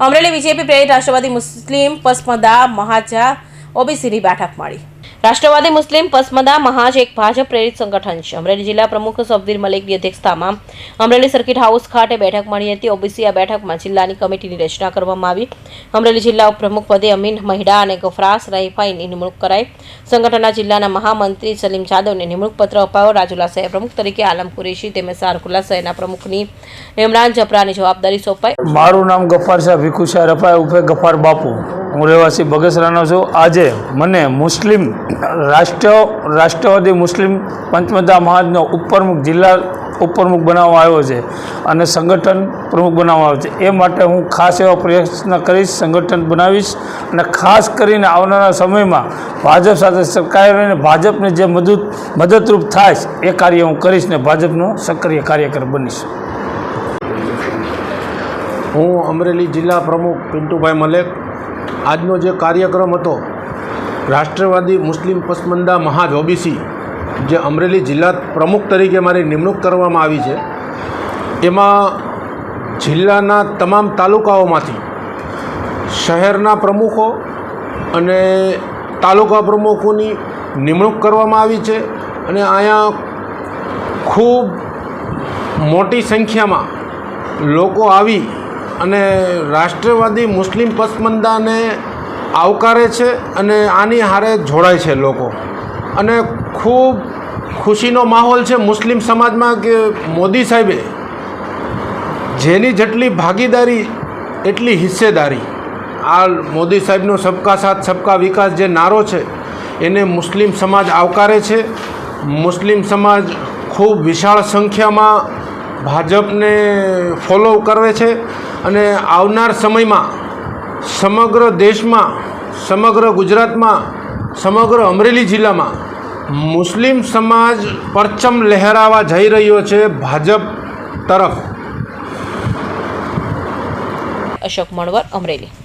Amreli BJP પ્રેરિત રાષ્ટ્રવાદી મુસ્લિમ પસમદા મહાજા ઓબીસીની બેઠક મળી. રાષ્ટ્રવાદી મુસ્લિમ પસમદા મહાજ એક ભાજપ પ્રેરિત સંગઠન છે. અમરેલી જિલ્લા પ્રમુખ સબદીર મલિકની અધ્યક્ષતામાં અમરેલી સર્કિટ હાઉસ ખાતે બેઠક મળી હતી. ઓબીસી આ બેઠકમાં જિલ્લાની કમિટીની રચના કરવામાં આવી. અમરેલી જિલ્લા ઉપપ્રમુખ પદે અમીન મહિડા અને ગફરાસ રહીફાઈની નિમણૂક કરાઈ. સંગઠનના જિલ્લાના મહામંત્રી સલીમ જાદવને નિમણૂક પત્ર અપાયો. રાજુલા શહેર પ્રમુખ તરીકે આલમ કુરેશી તેમજ સારકુલા શહેરના પ્રમુખની ઇમરાન જપરાની જવાબદારી સોંપાઈ. મારું નામ ગફાર શાહ ભીખુશાહ રફાય ઉપે ગફાર બાપુ. હું રહેવાસી બગસરાનો છું. આજે મને મુસ્લિમ રાષ્ટ્ર, રાષ્ટ્રવાદી મુસ્લિમ પંચમદા મહાજનો ઉપપ્રમુખ જિલ્લા ઉપપ્રમુખ બનાવવામાં આવ્યો છે અને સંગઠન પ્રમુખ બનાવવામાં આવ્યો છે. એ માટે હું ખાસ એવા પ્રયત્ન કરીશ, સંગઠન બનાવીશ અને ખાસ કરીને આવનારા સમયમાં ભાજપ સાથે સરકારને ભાજપને જે મદદ, મદદરૂપ થાય એ કાર્ય હું કરીશ ને ભાજપનો સક્રિય કાર્યકર બનીશ. હું અમરેલી જિલ્લા પ્રમુખ પિન્ટુભાઈ મલેક આજનો જે કાર્યક્રમ હતો, રાષ્ટ્રવાદી મુસ્લિમ પસમંદા મહાજ ઓબીસી, જે અમરેલી જિલ્લા પ્રમુખ તરીકે મારી નિમણૂક કરવામાં આવી છે, એમાં જિલ્લાના તમામ તાલુકાઓમાંથી શહેરના પ્રમુખો અને તાલુકા પ્રમુખોની નિમણૂક કરવામાં આવી છે અને અહીંયા ખૂબ મોટી સંખ્યામાં લોકો આવી અને રાષ્ટ્રવાદી મુસ્લિમ પસમંદાને આવકારે છે અને આની હારે જોડાય છે લોકો. અને ખૂબ ખુશીનો માહોલ છે મુસ્લિમ સમાજમાં કે મોદી સાહેબે જેની જેટલી ભાગીદારી, એટલી હિસ્સેદારી. આ મોદી સાહેબનો સબકા સાથ, સબકા વિકાસ જે નારો છે, એને મુસ્લિમ સમાજ આવકારે છે. મુસ્લિમ સમાજ ખૂબ વિશાળ સંખ્યામાં ભાજપને ફોલો કરે છે અને આવનાર સમયમાં સમગ્ર દેશમાં, સમગ્ર ગુજરાતમાં, સમગ્ર અમરેલી જિલ્લામાં મુસ્લિમ સમાજ પરચમ લહેરાવા જઈ રહ્યો છે ભાજપ તરફ. અશોક મણવર, અમરેલી.